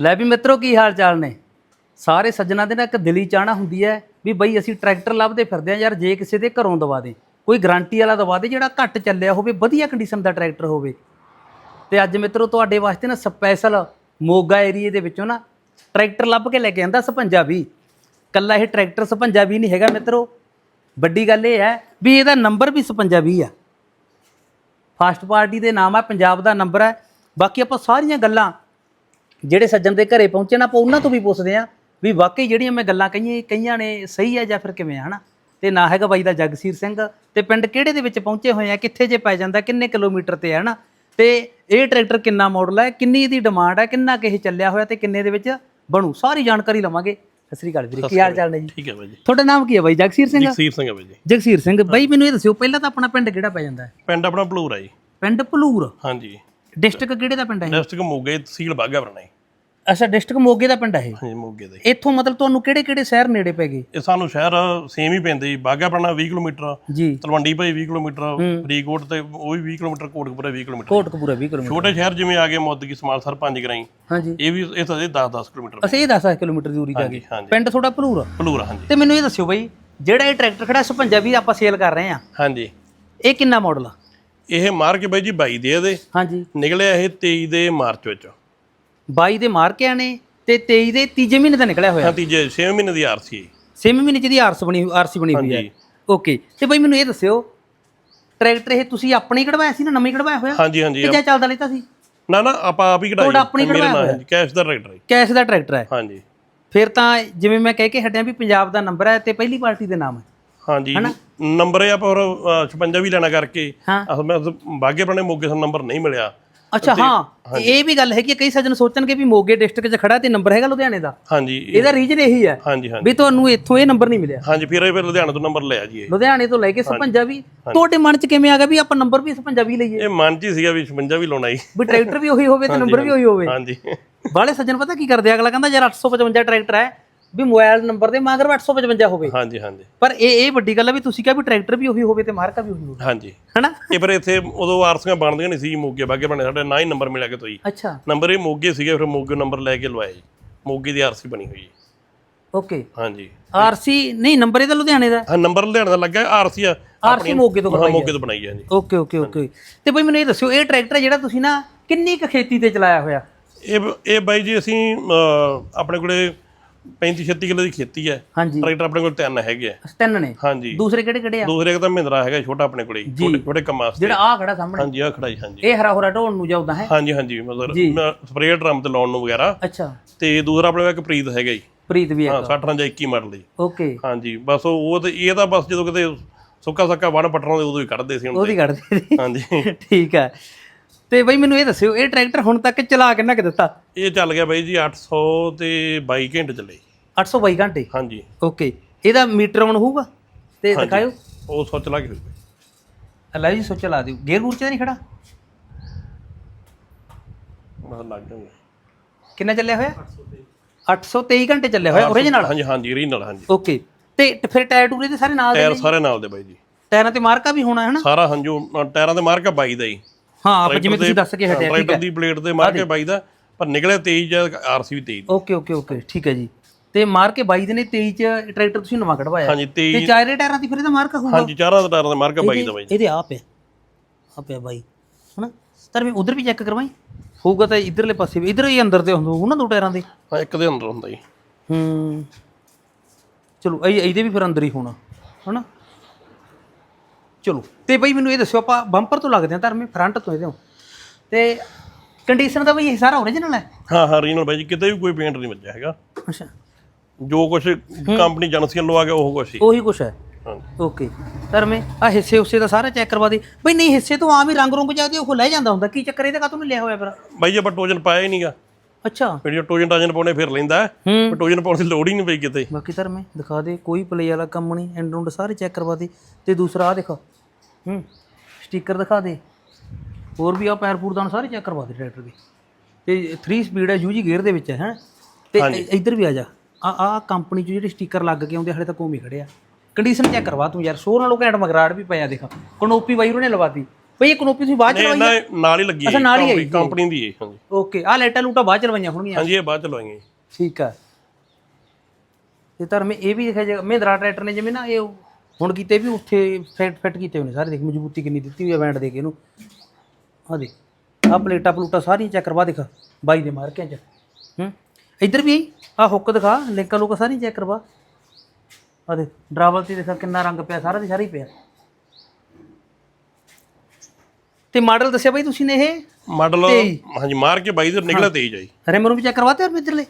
ਲੈ ਵੀ ਮਿੱਤਰੋ ਕੀ ਹਾਲ ਚਾਲ ਨੇ? ਸਾਰੇ ਸੱਜਣਾ ਦੇ ਨਾਲ ਇੱਕ ਦਿਲੀ ਚਾਹਣਾ ਹੁੰਦੀ ਹੈ ਵੀ ਬਈ ਅਸੀਂ ਟਰੈਕਟਰ ਲੱਭਦੇ ਫਿਰਦੇ ਆ ਯਾਰ, ਜੇ ਕਿਸੇ ਦੇ ਘਰੋਂ ਦਵਾ ਦੇ, ਕੋਈ ਗਾਰੰਟੀ ਵਾਲਾ ਦਵਾ ਦੇ ਜਿਹੜਾ ਘੱਟ ਚੱਲਿਆ ਹੋਵੇ, ਵਧੀਆ ਕੰਡੀਸ਼ਨ ਦਾ ਟਰੈਕਟਰ ਹੋਵੇ। ਤੇ ਅੱਜ ਮਿੱਤਰੋ ਤੁਹਾਡੇ ਵਾਸਤੇ ਨਾ ਸਪੈਸ਼ਲ ਮੋਗਾ ਏਰੀਏ ਦੇ ਵਿੱਚੋਂ ਨਾ ਟਰੈਕਟਰ ਲੱਭ ਕੇ ਲੈ ਕੇ ਆਂਦਾ ਸਪੰਜਾ ਵੀ ਕੱਲਾ ਇਹ ਟਰੈਕਟਰ ਸਪੰਜਾ ਵੀ ਨਹੀਂ ਹੈਗਾ ਮਿੱਤਰੋ। ਵੱਡੀ ਗੱਲ ਇਹ ਹੈ ਵੀ ਇਹਦਾ ਨੰਬਰ ਵੀ ਸਪੰਜਾ ਵੀ ਆ। ਫਾਸਟ ਪਾਰਟੀ ਦੇ ਨਾਮ ਆ, ਪੰਜਾਬ ਦਾ ਨੰਬਰ ਹੈ ਬਾਕੀ ਆਪਾਂ ਸਾਰੀਆਂ ਗੱਲਾਂ ਜਿਹੜੇ ਸੱਜਣ ਦੇ ਘਰੇ ਪਹੁੰਚੇ ਨਾ ਆਪਾਂ ਉਹਨਾਂ ਤੋਂ ਵੀ ਪੁੱਛਦੇ ਆ ਵੀ ਵਾਕਈ ਜਿਹੜੀਆਂ ਮੈਂ ਗੱਲਾਂ ਕਹੀਆਂ ਕਈਆਂ ਨੇ ਸਹੀ ਹੈ ਜਾਂ ਫਿਰ ਕਿਵੇਂ ਆ ਹਨਾ? ਤੇ ਨਾ ਹੈਗਾ ਬਾਈ ਦਾ ਜਗਸੀਰ ਸਿੰਘ ਤੇ ਪਿੰਡ ਕਿਹੜੇ ਦੇ ਵਿੱਚ ਪਹੁੰਚੇ ਹੋਏ ਆ ਕਿੱਥੇ ਜੇ ਪੈ ਜਾਂਦਾ ਕਿੰਨੇ ਕਿਲੋਮੀਟਰ ਤੇ ਹੈ ਹਨਾ? ਤੇ ਇਹ ਟਰੈਕਟਰ ਕਿੰਨਾ ਮਾਡਲ ਹੈ ਕਿੰਨੀ ਇਹਦੀ ਡਿਮਾਂਡ ਹੈ ਕਿੰਨਾ ਕਿਹ ਚੱਲਿਆ ਹੋਇਆ ਤੇ ਕਿੰਨੇ ਦੇ ਵਿੱਚ ਬਣੂ? ਸਾਰੀ ਜਾਣਕਾਰੀ ਲਵਾਂਗੇ। ਸਤਿ ਸ੍ਰੀ ਅਕਾਲ ਵੀਰੇ ਕੀ ਹਾਲ ਚਾਲ ਨੇ ਜੀ? ਠੀਕ ਹੈ ਬਾਈ ਜੀ। ਤੁਹਾਡਾ ਨਾਮ ਕੀ ਹੈ ਬਾਈ? ਜਗਸੀਰ ਸਿੰਘ ਜਗਸੀਰ ਸਿੰਘ ਹੈ ਬਾਈ ਜੀ। ਜਗਸੀਰ ਸਿੰਘ ਬਾਈ ਮੈਨੂੰ ਇਹ ਦੱਸਿਓ ਪਹਿਲਾਂ ਤਾਂ ਆਪਣਾ ਪਿੰਡ ਕਿਹੜਾ ਪੈ ਜਾਂਦਾ? ਹੈ ਪਿੰਡ ਆਪਣਾ ਭਲੂਰ ਹੈ ਜੀ। ਪਿੰਡ ਭਲੂਰ? ਹਾਂਜੀ। ਡਿਸਟ੍ਰਿਕਟ ਕਿਹੜੇ ਦਾ ਪਿੰਡ ਹੈ ਡਿਸਟ੍ਰਿਕਟ ਮੋਗੇ ਤਹਿਸੀਲ ਬਾਗਾ ਵਰਨਾ ਜੀ। ਅੱਛਾ ਡਿਸਟ੍ਰਿਕਟ ਮੋਗੇ ਦਾ ਪਿੰਡ ਹੈ ਇਹ? ਹਾਂਜੀ ਮੋਗੇ ਦੇ ਇੱਥੋਂ ਮਤਲਬ ਤੁਹਾਨੂੰ ਕਿਹੜੇ ਕਿਹੜੇ ਸ਼ਹਿਰ ਨੇੜੇ ਪੈ ਗਏ? ਇਹ ਸਾਨੂੰ ਸ਼ਹਿਰ ਸੇਮ ਹੀ ਪੈਂਦੇ ਜੀ। ਬਾਗਾ ਵਰਨਾ 20 ਕਿਲੋਮੀਟਰ ਜੀ। ਤਲਵੰਡੀ ਭਾਈ 20 ਕਿਲੋਮੀਟਰ ਫਰੀਦਕੋਟ ਤੇ ਉਹ ਵੀ 20 kilometre Kotkapura 20 kilometre. Kotkapura 20 kilometre. ਛੋਟੇ ਸ਼ਹਿਰ ਜਿਵੇਂ ਆ ਗਏ ਮੁੱਦਗੀ ਸਮਾਲਸਰ ਪੰਜ ਗਰਾਈ ਹਾਂਜੀ। ਇਹ ਵੀ ਇਹ ਤਾਂ 10 10 ਕਿਲੋਮੀਟਰ ਅਸੀਂ ਇਹ 10 ਕਿਲੋਮੀਟਰ ਦੂਰੀ ਜਾ ਹਾਂਜੀ ਪਿੰਡ ਥੋੜਾ ਭਲੂਰ? ਭਲੂਰ ਹਾਂਜੀ। ਤੇ ਮੈਨੂੰ ਇਹ ਦੱਸਿਓ ਬਾਈ ਜਿਹੜਾ ਇਹ ਟਰੈਕਟਰ ਖੜਾ ਸਪੰਜਾ ਵੀ ਆਪਾਂ ਸੇਲ ਕਰ ਰਹੇ ਆ ਹਾਂਜੀ। ਇਹ ਕਿੰਨਾ ਮਾਡਲ ਆ? ਇਹ ਮਾਰ ਕੇ ਬਾਈ ਜੀ 22 ਦੇ ਇਹਦੇ। ਹਾਂਜੀ। ਨਿਕਲਿਆ ਇਹ 23 ਦੇ ਮਾਰਚ ਵਿੱਚ। 22 ਦੇ ਮਾਰਕਿਆਂ ਨੇ ਤੇ 23 ਦੇ ਤੀਜੇ ਮਹੀਨੇ ਦਾ ਨਿਕਲਿਆ ਹੋਇਆ। ਹਾਂ ਤੀਜੇ 6 ਮਹੀਨੇ ਦੀ ਆਰਸੀ 6 ਮਹੀਨੇ ਚ ਦੀ ਆਰਸ ਬਣੀ ਆਰਸੀ ਬਣੀ ਹੋਈ ਹੈ। ਓਕੇ ਤੇ ਬਾਈ ਮੈਨੂੰ ਇਹ ਦੱਸਿਓ ਟਰੈਕਟਰ ਇਹ ਤੁਸੀਂ ਆਪਣੇ ਹੀ ਕਢਵਾਇਆ ਸੀ ਨਾ ਨਵੇਂ ਕਢਵਾਇਆ ਹੋਇਆ? ਹਾਂਜੀ ਹਾਂਜੀ ਕਿ ਜਾਂ ਚੱਲਦਾ ਲੈਤਾ ਸੀ? ਨਾ ਨਾ ਆਪਾਂ ਆਪ ਹੀ ਕਢਾਈ ਤੁਹਾਡਾ ਆਪਣੀ ਕਢਵਾਇਆ ਨਾਮ ਹੈ ਜੀ, ਕੈਸ਼ ਦਾ ਰਾਈਟਰ ਹੈ। ਕੈਸ਼ ਦਾ ਟਰੈਕਟਰ ਹੈ। ਹਾਂਜੀ। ਫਿਰ ਤਾਂ ਜਿਵੇਂ ਮੈਂ ਕਹਿ ਕੇ ਹਟਿਆ ਵੀ ਪੰਜਾਬ ਦਾ ਨੰਬਰ ਹੈ ਤੇ ਪਹਿਲੀ ਪਾਰਟੀ ਦੇ ਨਾਮ ਹੈ। ਹਾਂਜੀ। ਨੰਬਰ ਇਹ ਹੋਰ ਅ, 56 ਵੀ ਲੈਣਾ ਕਰਕੇ। ਹਾਂ। ਮੈਂ ਬਾਗੇ ਪੁਰਾਣੇ ਮੋਗੇ ਸਾਨੂੰ ਨੰਬਰ ਨਹੀਂ ਮਿਲਿਆ। ਅੱਛਾ ਹਾਂ। ਇਹ ਵੀ ਗੱਲ ਹੈ ਕਿ ਕਈ ਸੱਜਣ ਸੋਚਣਗੇ ਵੀ ਮੋਗੇ ਡਿਸਟ੍ਰਿਕਟ 'ਚ ਖੜਾ ਤੇ ਨੰਬਰ ਹੈਗਾ ਲੁਧਿਆਣੇ ਦਾ। ਹਾਂਜੀ। ਇਹ- ਇਹਦਾ ਰੀਜਨ ਇਹੀ ਹੈ ਹਾਂਜੀ ਹਾਂਜੀ। ਵੀ ਤੁਹਾਨੂੰ ਇੱਥੋਂ ਇਹ ਨੰਬਰ ਨਹੀਂ ਮਿਲਿਆ। ਹਾਂਜੀ ਫਿਰ ਇਹ ਫਿਰ ਲੁਧਿਆਣਾ ਤੋਂ ਨੰਬਰ ਲਿਆ ਜੀ ਇਹ। ਲੁਧਿਆਣੇ ਤੋਂ ਲੈ ਕੇ ਸਪੰਜਾ ਵੀ। ਤੁਹਾਡੇ ਮਨ 'ਚ ਕਿਵੇਂ ਆ ਗਿਆ ਵੀ ਆਪਾਂ ਨੰਬਰ ਵੀ ਸਪੰਜਾ ਵੀ ਲਈਏ? ਇਹ ਮਨ 'ਚ ਹੀ ਸੀਗਾ ਵੀ 56 ਵੀ ਲਾਉਣਾ ਜੀ ਵੀ ਟਰੈਕਟਰ ਵੀ ਉਹੀ ਹੋਵੇ ਤੇ ਨੰਬਰ ਵੀ ਉਹੀ ਹੋਵੇ। ਹਾਂਜੀ। ਬਾਲੇ ਸੱਜਣ ਪਤਾ ਕੀ ਕਰਦੇ ਆ? ਅਗਲਾ ਕਹਿੰਦਾ ਯਾਰ 855 ਟਰੈਕਟਰ ਹੈ। ਵੀ ਮੋਬਾਈਲ ਨੰਬਰ ਦੇ ਮਗਰ 855 ਹੋਵੇ। ਹਾਂਜੀ ਹਾਂਜੀ। ਪਰ ਇਹ ਇਹ ਵੱਡੀ ਗੱਲ ਹੈ ਵੀ ਤੁਸੀਂ ਕਿਹਾ ਵੀ ਟਰੈਕਟਰ ਵੀ ਉਹੀ ਹੋਵੇ ਤੇ ਮਾਰਕਾ ਵੀ ਉਹੀ ਹੋਵੇ। ਹਾਂਜੀ। ਹਨਾ? ਇਹ ਫਿਰ ਇੱਥੇ ਉਦੋਂ ਆਰਸੀਆਂ ਬਣਦੀਆਂ ਨਹੀਂ ਸੀ ਮੋਗੇ ਬਾਗੇ ਬਣੇ ਸਾਡੇ ਨਾ ਹੀ ਨੰਬਰ ਮਿਲਿਆ ਕਿ ਤੋਈ ਅੱਛਾ। ਨੰਬਰ ਇਹ ਮੋਗੇ ਸੀਗੇ ਫਿਰ ਮੋਗੇ ਨੰਬਰ ਲੈ ਕੇ ਲਵਾਇਆ ਜੀ। ਮੋਗੇ ਦੀ ਆਰਸੀ ਬਣੀ ਹੋਈ ਹੈ। ਓਕੇ। ਹਾਂਜੀ। ਆਰਸੀ ਨਹੀਂ ਨੰਬਰ ਇਹਦਾ ਲੁਧਿਆਣੇ ਦਾ? ਹਾਂ ਨੰਬਰ ਲੁਧਿਆਣਾ ਦਾ ਲੱਗਾ ਆਰਸੀ ਆ। ਆਰਸੀ ਮੋਗੇ ਤੋਂ ਹਾਂ ਮੋਗੇ ਤੋਂ ਬਣਾਈ ਹੈ ਜੀ ਓਕੇ ਓਕੇ ਓਕੇ। ਤੇ ਬਈ ਮੈਨੂੰ ਇਹ ਦੱਸਿਓ ਇਹ ਟਰੈਕਟਰ ਜਿਹੜਾ ਤੁਸੀਂ ਨਾ ਕਿੰਨੀ ਕੁ ਖੇਤੀ ਤੇ ਚਲਾਇਆ ਹੋਇਆ? ਇਹ ਇਹ ਬਾਈ ਜੀ ਅਸੀਂ ਆਪਣੇ ਕੋਲੇ 35 36 ਕਿਲੋ ਦੀ ਖੇਤੀ ਹੈ। ਹਾਂਜੀ। ਟਰੈਕਟਰ ਆਪਣੇ ਕੋਲ ਤਿੰਨ ਹੈਗੇ ਆ। ਤਿੰਨ ਨੇ? ਹਾਂਜੀ। ਦੂਸਰੇ ਕਿਹੜੇ ਕਿਹੜੇ ਆ? ਦੂਸਰੇ ਇੱਕ ਤਾਂ ਮਹਿੰਦਰਾ ਹੈਗਾ ਛੋਟਾ ਆਪਣੇ ਕੋਲੇ। ਛੋਟੇ ਛੋਟੇ ਕੰਮਾਂ ਵਾਸਤੇ। ਜਿਹੜਾ ਆ ਖੜਾ ਸਾਹਮਣੇ? ਹਾਂਜੀ ਆ ਖੜਾਈ ਹਾਂਜੀ। ਇਹ ਹਰਾ ਹੋਰਾ ਢੋਣ ਨੂੰ ਜਾਉਦਾ ਹੈ? ਹਾਂਜੀ ਹਾਂਜੀ ਮਤਲਬ ਸਪਰੇਅ ਡਰਮ ਤੇ ਲਾਉਣ ਨੂੰ ਵਗੈਰਾ। ਅੱਛਾ। ਤੇ ਦੂਸਰਾ ਆਪਣੇ ਕੋਲ ਇੱਕ ਪ੍ਰੀਤ ਹੈਗਾ ਜੀ। ਪ੍ਰੀਤ ਵੀ ਹਾਂ ਹੈ 60 ਜਾਂ 21 ਮਾਡਲ ਜੀ। ਓਕੇ। ਹਾਂਜੀ ਬਸ ਉਹ ਤੇ ਇਹ ਤਾਂ ਬਸ ਜਦੋਂ ਕਿਤੇ ਸੁੱਕਾ ਸੱਕਾ ਵਣ ਪਟਣਾ ਉਦੋਂ ਹੀ ਕੱਢਦੇ ਸੀ ਹੁਣ ਉਹਦੀ ਕੱਢਦੇ ਸੀ। ਹਾਂਜੀ। ਠੀਕ ਹੈ ਤੇ ਬਈ ਮੈਨੂੰ ਇਹ ਦੱਸਿਓ ਇਹ ਟਰੈਕਟਰ ਹੁਣ ਤੱਕ ਚਲਾ ਕਿੰਨਾ ਕਿ ਦਿੱਤਾ? ਇਹ ਚੱਲ ਗਿਆ ਬਾਈ ਜੀ 800 ਤੇ 22 ਘੰਟੇ ਚੱਲੇ। 822 ਘੰਟੇ? ਹਾਂਜੀ। ਓਕੇ। ਇਹਦਾ ਮੀਟਰ ਆਨ ਹੋਊਗਾ? ਤੇ ਦਿਖਾਇਓ। ਉਹ ਸੋਚ ਲਾ ਕੇ ਫਿਰ। ਲੈ ਜੀ ਸੋਚ ਲਾ ਦਿਓ। ਗੇਅਰ ਗੂਰ ਚ ਤਾਂ ਨਹੀਂ ਖੜਾ? ਬਸ ਲੱਗ ਜਾਊਗਾ। ਕਿੰਨਾ ਚੱਲਿਆ ਹੋਇਆ? 823 ਘੰਟੇ ਚੱਲਿਆ ਹੋਇਆ ਓਰੀਜਨਲ ਹਾਂਜੀ ਹਾਂਜੀ ਰੀਨਲ ਹਾਂਜੀ। ਓਕੇ। ਤੇ ਟ- ਫਿਰ ਟਾਇਰ ਟੂਰੇ ਦੇ ਸਾਰੇ ਨਾਲ ਦੇ ਟਾਇਰ ਸਾਰੇ ਨਾਲ ਦੇ ਬਾਈ ਜੀ। ਟਾਇਰਾਂ ਤੇ ਮਾਰਕਾ ਵੀ ਹੋਣਾ ਹੈ ਨਾ? ਸਾਰਾ ਹੰਝੂ ਅ, ਟਾਇਰਾਂ ਦੇ ਮਾਰਕਾ 22 ਦਾ ਹੀ ਹਾਂ ਆਪ ਜਿਵੇਂ ਤੁਸੀਂ ਦੱਸ ਕੇ ਹਟਿਆ ਠੀਕ ਹੈ। ਦੀ ਪਲੇਟ ਦੇ ਮਾਰਕੇ 22 ਦਾ ਪਰ ਨਿਕਲਿਆ 23 ਜਾਂ ਆਰਸੀ ਵੀ 23 ਓਕੇ ਓਕੇ ਓਕੇ ਠੀਕ ਹੈ ਜੀ। ਤੇ ਮਾਰ ਕੇ 22 ਦੇ ਨੇ 23 ਚ ਟਰੈਕਟਰ ਤੁਸੀਂ ਨਵਾਂ ਕਢਵਾਇਆ। ਹਾਂਜੀ 23 ਤੇ ਚਾਰੇ ਟਾਇਰਾਂ ਦੀ ਫਿਰ ਇਹਦਾ ਮਾਰਕਾ ਹੋਊਗਾ ਹਾਂਜੀ ਚਾਰਾਂ ਦਾ ਟਾਇਰਾਂ ਦਾ ਮਾਰਕਾ 22 ਦਾ ਬਾਈ। ਇਹਦੇ ਆਪ ਹੈ। ਆਪ ਹੈ ਬਾਈ। ਹਨਾ? ਸਰ ਮੈਂ ਉਧਰ ਵੀ ਚੈੱਕ ਕਰਵਾਈ। ਹੋਊਗਾ ਤਾਂ ਇਧਰਲੇ ਪਾਸੇ ਵੀ। ਇਧਰ ਹੀ ਅੰਦਰ ਦੇ ਹੁੰਦੇ ਹੋਊ ਨਾ ਦੋ ਟਾਇਰਾਂ ਦੇ। ਹਾਂ ਇੱਕ ਦੇ ਅੰਦਰ ਹੁੰਦਾ ਜੀ। ਹੂੰ। ਚਲੋ ਇਹ ਇਹਦੇ ਵੀ ਫਿਰ ਅੰਦਰ ਹੀ ਹੋਣਾ। ਹਨਾ? ਚਲੋ। ਤੇ ਬਈ ਮੈਨੂੰ ਇਹ ਦੱਸਿਓ ਆਪਾਂ ਬੰਪਰ ਤੋਂ ਲੱਗਦੇ ਆ ਧਰਮੇ ਫਰੰਟ ਤੋਂ ਇਹਦੇ ਤੇ ਕੰਡੀਸ਼ਨ ਦਾ ਬਈ ਇਹ ਸਾਰਾ ਓਰੀਜਨਲ ਹੈ? ਹਾਂ ਹਾਂ ਰੀਨਲ ਬਾਈ ਜੀ ਕਿਤੇ ਵੀ ਕੋਈ ਪੇਂਟ ਨਹੀਂ ਵੱਜਿਆ ਹੈਗਾ। ਅੱਛਾ। ਜੋ ਕੁਝ ਕੰਪਨੀ ਏਜੰਸੀਆਂ ਲਵਾ ਕੇ ਉਹ ਕੁਛ ਹੀ। ਉਹੀ ਕੁਛ ਹੈ। ਓਕੇ। ਧਰਮੇ ਆ ਹਿੱਸੇ ਉਸੇ ਦਾ ਸਾਰਾ ਚੈੱਕ ਕਰਵਾ ਦੇ। ਬਈ ਨਹੀਂ ਹਿੱਸੇ ਤੋਂ ਆਮ ਹੀ ਰੰਗ ਰੁੰਗ ਜਾਂਦੇ ਉਹ ਲੈ ਜਾਂਦਾ ਹੁੰਦਾ। ਕੀ ਚੱਕਰ ਇਹਦਾ ਕਾਤੋਂ ਨਹੀਂ ਲਿਆ ਹੋਇਆ ਫਿਰ? ਬਾਈ ਜੀ ਆਪਾਂ ਟੋਜਨ ਪਾਇਆ ਹੀ ਨਹੀਂਗਾ। ਅੱਛਾ। ਫਿਰ ਟੋਜਨ ਟਾਜਨ ਪਾਉਣੇ ਫਿਰ ਲੈਂਦਾ। ਹੈ। ਹੂੰ ਪਰ ਟੋਜਨ ਪਾਉਣ ਦੀ ਲੋੜ ਹੀ ਨਹੀਂ ਪਈ ਕਿਤੇ। ਬਾਕੀ ਧਰਮੇ ਦਿਖਾ ਦੇ ਕੋਈ ਪਲੇ ਵਾਲਾ ਕੰਮ ਨਹੀਂ। ਐਂਡ ਰੂੰਡ ਸਾਰੇ ਚੈੱਕ ਕਰਵਾ ਦੇ। ਤੇ ਦੂਸਰਾ ਆ ਦੇਖੋ। ਹੂੰ। ਸਟicker ਦਿਖਾ ਦੇ। ਹੋਰ ਵੀ ਆ ਪੈਰ ਪੂਰਦਾਨ ਸਾਰੇ ਚੈੱਕ ਕਰਵਾ ਦੇ ਟਰੈਕਟਰ ਦੇ। ਤੇ 3 ਸਪੀਡ ਹੈ ਯੂਜੀ ਗੇਅਰ ਦੇ ਵਿੱਚ ਹੈ ਹੈਂ। ਤੇ ਇੱਧਰ ਵੀ ਆ ਜਾ। ਆ ਆ ਕੰਪਨੀ ਚ ਜਿਹੜੇ ਸਟicker ਲੱਗ ਕੇ ਆਉਂਦੇ ਹਲੇ ਉਹ ਵੀ ਖੜੇ ਆ। ਕੰਡੀਸ਼ਨ ਚੈੱਕ ਕਰਵਾ ਤੂੰ ਯਾਰ। ਸ਼ੋਰ ਨਾਲੋਂ ਘੈਂਟ ਮਗਰਾੜ ਵੀ ਪਿਆ ਦੇਖ। ਕਨੋਪੀ ਬਾਈ ਉਹਨੇ ਲਵਾਤੀ। ਬਈ ਇਹ ਕਨੋਪੀ ਤੁਸੀਂ ਬਾਅਦ ਚ ਲਵਾਈ ਨਾਲ ਹੀ ਲੱਗੀ ਅੱਛਾ, ਨਾਲ ਹੀ ਕੰਪਨੀ- ਆਈ ਜੀ। ਕੰਪਨੀ ਦੀ ਹੈ ਹਾਂਜੀ। ਓਕੇ ਆ ਲਾਈਟਾਂ ਲੂਟਾਂ ਬਾਅਦ ਚ ਲਵਾਈਆਂ ਹੋਣਗੀਆਂ। ਹਾਂਜੀ ਇਹ ਬਾਅਦ ਚ ਲਵਾਂਗੇ ਠੀਕ ਆ। ਤੇ ਧਰਮੇ ਇਹ ਵੀ ਦੇਖਿਆ ਜੇ ਮਹਿੰਦਰਾ ਟਰੈਕਟਰ ਨੇ ਜਿਵੇਂ ਨਾ ਇਹ ਹੁਣ ਕੀਤੇ ਵੀ ਉੱਥੇ ਫਿੱਟ ਫਿੱਟ ਕੀਤੇ ਹੋਏ ਨੇ ਸਾਰੇ ਦੇਖ ਮਜ਼ਬੂਤੀ ਕਿੰਨੀ ਦਿੱਤੀ ਹੋਈ ਆ ਬੈਂਡ ਦੇ ਕੇ ਇਹਨੂੰ। ਆ ਦੇ ਆ ਪਲੇਟਾਂ ਪਲੂਟਾਂ ਸਾਰੀਆਂ ਚੈੱਕ ਕਰਵਾ ਦਿਖਾ ਬਾਈ ਦੇ ਮਾਰਕਿਆਂ ਚ। ਹੂੰ ਇੱਧਰ ਵੀ ਆ ਹੁੱਕ ਦਿਖਾ ਲਿੰਕਾਂ ਲੁੱਕ ਸਾਰੀ ਚੈੱਕ ਕਰਵਾ। ਆ ਦੇ ਡਰਾਵਲ ਤੇ ਦੇਖਾ ਕਿੰਨਾ ਰੰਗ ਪਿਆ ਸਾਰਾ ਦੀ ਸਾਰਾ ਹੀ ਪਿਆ। ਤੇ ਮਾਡਲ ਦੱਸਿਆ ਬਾਈ ਤੁਸੀਂ ਨੇ ਇਹ? ਮਾਡਲ। ਹਾਂਜੀ ਮਾਰ ਕੇ ਬਾਈ ਦੇ ਨਿਕਲਿਆ ਤੇਜ ਆ ਜੀ ਰਿਮ ਨੂੰ ਵੀ ਚੈੱਕ ਕਰਵਾਤੇ ਯਾਰ ਇਧਰਲੇ?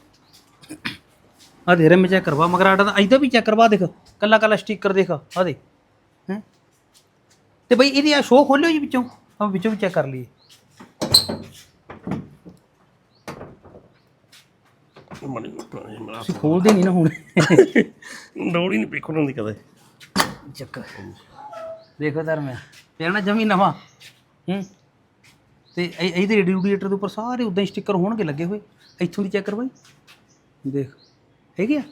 ਆ ਦੇ ਰਿਮ ਚੈੱਕ ਕਰਵਾ ਮਗਰ ਆਡਾ ਦਾ ਇਧਰ ਵੀ ਚੈੱਕ ਕਰਵਾ ਦੇਖ ਕੱਲਾ ਕੱਲਾ ਸਟicker ਦੇਖ ਆ ਦੇ ਹੈਂ? ਤੇ ਬਈ ਇਹਦੀ ਆ ਸ਼ੋਅ ਖੋਲਿਓ ਜੀ ਵਿੱਚੋਂ ਆਪਾਂ ਵਿੱਚੋਂ ਵੀ ਚੈੱਕ ਕਰ ਲਈਏ। ਮਣੀ ਮੇਰਾ ਤੁਸੀਂ ਖੋਲਦੇ ਨਹੀਂ ਨਾ ਹੁਣ। ਹੀ ਨਹੀਂ ਪਈ ਖੋਲਣ ਦੀ ਕਦੇ। ਚੱਕ। ਦੇਖੋ ਧਰਮਿਆ ਪਿਆ ਨਾ ਜਮੀ ਨਵਾਂ ਹੂੰ? ਤੇ ਇਹ- ਇਹਦੇ ਰੇਡੀਏਟਰ ਦੇ ਉੱਪਰ ਸਾਰੇ ਉਦਾਂ ਹੀ ਸਟicker ਹੋਣਗੇ ਲੱਗੇ ਹੋਏ ਇੱਥੋਂ ਦੀ ਚੈੱਕ ਕਰਵਾਈ। ਦੇਖ। ਹੈਗੇ ਆ?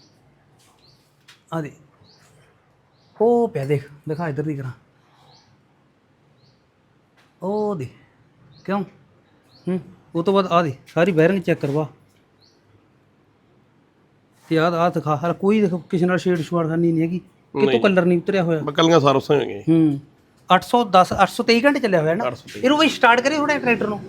ਆ ਦੇ। ਉਹ ਪਿਆ ਦੇਖ ਦਿਖਾ ਇੱਧਰ ਦੀ ਕਰਾਂ। ਉਹ ਦੇ ਕਿਉਂ? ਹੂੰ ਉਹ ਤੋਂ ਬਾਅਦ ਆ ਦੇ ਸਾਰੀ ਬੈਰਿੰਗ ਚੈੱਕ ਕਰਵਾ। ਤੇ ਆ ਆ ਦਿਖਾ ਹਰ ਕੋਈ ਦੇਖ ਕਿਸੇ ਨਾਲ ਸ਼ੇਡ ਸ਼ੁਆੜਖਾਨੀ ਨਹੀਂ ਹੈਗੀ। ਕਿਤੋਂ ਕਲਰ ਨਹੀਂ ਉਤਰਿਆ ਹੋਇਆ? ਬਕਲੀਆਂ ਸਾਰਸਾਂ ਹੋ। ਗਏ ਹੂੰ 810 823 ਘੰਟੇ ਚੱਲਿਆ ਹੋਇਆ ਨਾ। 823 ਇਹਨੂੰ ਬਈ ਸਟਾਰਟ ਕਰੇ ਥੋੜਾ ਟਰੈਕਟਰ ਨੂੰ।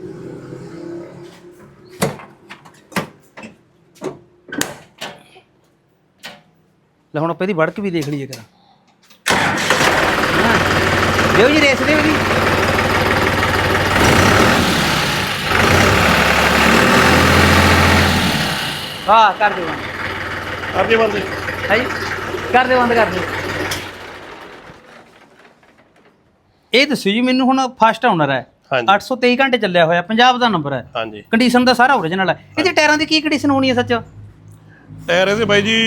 ਲੈ ਹੁਣ ਆਪਾਂ ਇਹਦੀ ਵੜਕ ਵੀ ਦੇਖ ਲਈਏ ਕਰਾਂ ਦਿਓ ਜੀ ਰੇਸ ਦੇ ਵੀ। ਹਾਂ ਕਰ ਦਿਓ ਅੱਗੇ ਬੰਦੇ। ਹੈ ਜੀ। ਕਰ ਦੇ ਬੰਦ ਕਰ ਦੇ ਇਹ ਦੱਸੋ ਜੀ ਮੈਨੂੰ ਹੁਣ ਫਸਟ ਓਨਰ ਹੈ। ਹਾਂਜੀ। 823 ਘੰਟੇ ਚੱਲਿਆ ਹੋਇਆ ਪੰਜਾਬ ਦਾ ਨੰਬਰ ਹੈ। ਹਾਂਜੀ। ਕੰਡੀਸ਼ਨ ਦਾ ਸਾਰਾ ਓਰੀਜਨਲ ਹੈ। ਇਹਦੇ ਟਾਇਰਾਂ ਦੀ ਕੀ ਕੰਡੀਸ਼ਨ ਹੋਣੀ ਹੈ ਸੱਚ? 90 ਟਾਇਰ ਇਹਦੇ ਬਾਈ ਜੀ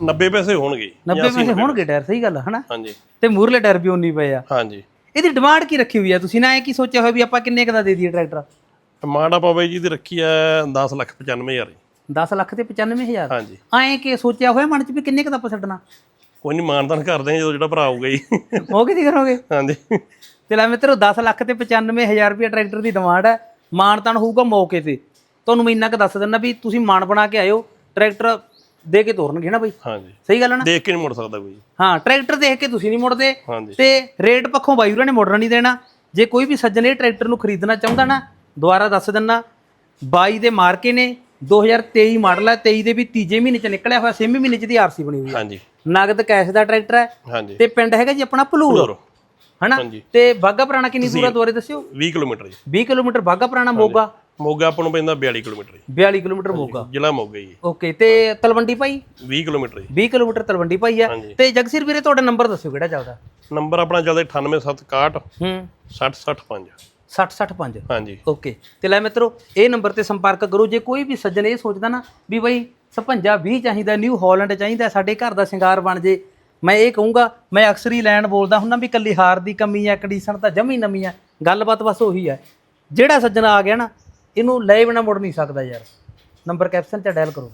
90 ਪੈਸੇ ਹੋਣਗੇ ਪੈਸੇ ਹੋਣਗੇ। ਟਾਇਰ ਸਹੀ ਗੱਲ ਹੈ ਹਨਾ? ਹਾਂਜੀ। ਤੇ ਮੂਰਲੇ ਟਾਇਰ ਵੀ ਉਨੀ ਪਏ ਆ। ਹਾਂਜੀ। ਇਹਦੀ ਡਿਮਾਂਡ ਕੀ ਰੱਖੀ ਹੋਈ ਆ ਤੁਸੀਂ? ਨਾ ਇਹ ਕੀ ਸੋਚਿਆ ਹੋਇਆ ਵੀ ਆਪਾਂ ਕਿੰਨੇ ਕੁ ਦਾ ਦੇ ਦਈਏ ਟਰੈਕਟਰ ਡਿਮਾਂਡ ਆਪਾਂ ਬਾਈ ਜੀ ਦੀ ਰੱਖੀ ਹੈ 10 ਲੱਖ 95 ਹਜ਼ਾਰ ਜੀ 10 ਲੱਖ ਤੇ 95000 ਹਾਂਜੀ। ਐਂ ਕਿ ਸੋਚਿਆ ਹੋਇਆ ਮਨ ਚ ਵੀ ਕਿੰਨੇ ਕੁ ਦਾ ਆਪਾਂ ਛੱਡਣਾ? ਕੋਈ ਨਹੀਂ ਮਾਨਦਾਨ ਕਰਦੇ ਆ ਜਦੋਂ ਜਿਹੜਾ ਭਰਾ ਆਊਗਾ ਜੀ। ਉਹ ਕਿਤੇ ਕਰੋਗੇ ਹਾਂਜੀ। ਤੇ ਲੈ ਮਿੱਤਰੋ 10 ਲੱਖ ਤੇ 95000 ਰੁਪਏ ਟਰੈਕਟਰ ਦੀ ਡਿਮਾਂਡ ਹੈ ਮਾਨਤਾਨ ਹੋਊਗਾ ਮੌਕੇ ਤੇ। ਤੁਹਾਨੂੰ ਮੈਂ ਇੰਨਾ ਕੁ ਦੱਸ ਦਿੰਦਾ ਵੀ ਤੁਸੀਂ ਮਾਨ ਬਣਾ ਕੇ ਆਇਓ ਟਰੈਕਟਰ ਦੇ ਕੇ ਤੋਰਨਗੇ ਨਾ ਬਈ? ਹਾਂਜੀ। ਸਹੀ ਗੱਲ ਹੈ ਨਾ? ਦੇਖ ਕੇ ਨਹੀਂ ਮੁੜ ਸਕਦਾ ਕੋਈ ਹਾਂ ਟਰੈਕਟਰ ਦੇਖ ਕੇ ਤੁਸੀਂ ਨਹੀਂ ਮੁੜਦੇ। ਤੇ ਰੇਟ ਪੱਖੋਂ ਬਾਈ ਹੋਰਾਂ ਨੇ ਮੁੜਨ ਨਹੀਂ ਦੇਣਾ। ਜੇ ਕੋਈ ਵੀ ਸੱਜਣ ਇਹ ਟਰੈਕਟਰ ਨੂੰ ਖਰੀਦਣਾ ਚਾਹੁੰਦਾ ਨਾ ਦੁਬਾਰਾ ਦੱਸ ਦਿੰਨਾ। 22 ਦੇ ਮਾਰਕੇ ਨੇ 2023 ਮਾਡਲ ਹੈ 23 ਦੇ ਵੀ ਤੀਜੇ ਮਹੀਨੇ ਚ ਨਿਕਲਿਆ ਹੋਇਆ ਛੇਵੇਂ ਮਹੀਨੇ ਚ ਦੀ ਆਰਸੀ ਬਣੀ ਹੋਈ ਹੈ ਹਾਂਜੀ। ਨਗਦ ਕੈਸ਼ ਦਾ ਟਰੈਕਟਰ ਹੈ ਹਾਂਜੀ। ਤੇ ਪਿੰਡ ਹੈਗਾ ਜੀ ਆਪਣਾ ਭਲੂਰ। ਹਨਾ। ਤੇ ਬਾਗਾ ਪੁਰਾਣਾ ਕਿੰਨੀ ਦੂਰ ਆ ਦੁਆਰੇ ਦੱਸਿਓ? 20 ਕਿਲੋਮੀਟਰ ਜੀ। 20 ਕਿਲੋਮੀਟਰ ਬਾਗਾ ਪੁਰਾਣਾ ਮੋਗਾ। ਮੋਗਾ ਆਪਾਂ ਨੂੰ ਪੈਂਦਾ 42 ਕਿਲੋਮੀਟਰ ਜੀ। 42 ਕਿਲੋਮੀਟਰ ਮੋਗਾ। ਜ਼ਿਲ੍ਹਾ ਮੋਗਾ ਜੀ। ਓਕੇ ਤੇ ਤਲਵੰਡੀ ਭਾਈ? 20 ਕਿਲੋਮੀਟਰ ਜੀ। 20 ਕਿਲੋਮੀਟਰ ਤਲਵੰਡੀ ਭਾਈ ਆ। ਤੇ ਜਗਸੀਰ ਵੀਰੇ ਤੁਹਾਡਾ ਨੰਬਰ ਦੱਸਿਓ ਕਿਹੜਾ ਚੱਲਦਾ? ਨੰਬਰ ਆਪਣਾ ਚੱਲਦਾ 98761 ਹੂੰ। 6065 60 65 ਹਾਂਜੀ। ਓਕੇ। ਤੇ ਲੈ ਮਿੱਤਰੋ ਇਹ ਨੰਬਰ ਤੇ ਸੰਪਰਕ ਕਰੋ। ਜੇ ਕੋਈ ਵੀ ਸੱਜਣ ਇਹ ਸੋਚਦਾ ਨਾ ਵੀ ਬਈ 56 20 ਚਾਹੀਦਾ ਨਿਊ ਹਾਲੈਂਡ ਚਾਹੀਦਾ ਸਾਡੇ ਘਰ ਦਾ ਸ਼ਿੰਗਾਰ ਬਣ ਜੇ ਮੈਂ ਇਹ ਕਹੂੰਗਾ ਮੈਂ ਅਕਸਰ ਹੀ ਲੈਣ ਬੋਲਦਾ ਹੁੰਦਾ ਵੀ ਕੱਲੀ ਹਾਰ ਦੀ ਕਮੀ ਹੈ ਕੰਡੀਸ਼ਨ ਤਾਂ ਜਮੀ ਨਵੀਂ ਹੈ ਗੱਲਬਾਤ ਬਸ ਉਹੀ ਹੈ ਜਿਹੜਾ ਸੱਜਣ ਆ ਗਿਆ ਨਾ ਇਹਨੂੰ ਲੈ ਬਿਨਾ ਮੁੜ ਨਹੀਂ ਸਕਦਾ ਯਾਰ। ਨੰਬਰ ਕੈਪਸ਼ਨ ਤੇ ਡਾਇਲ ਕਰੋ।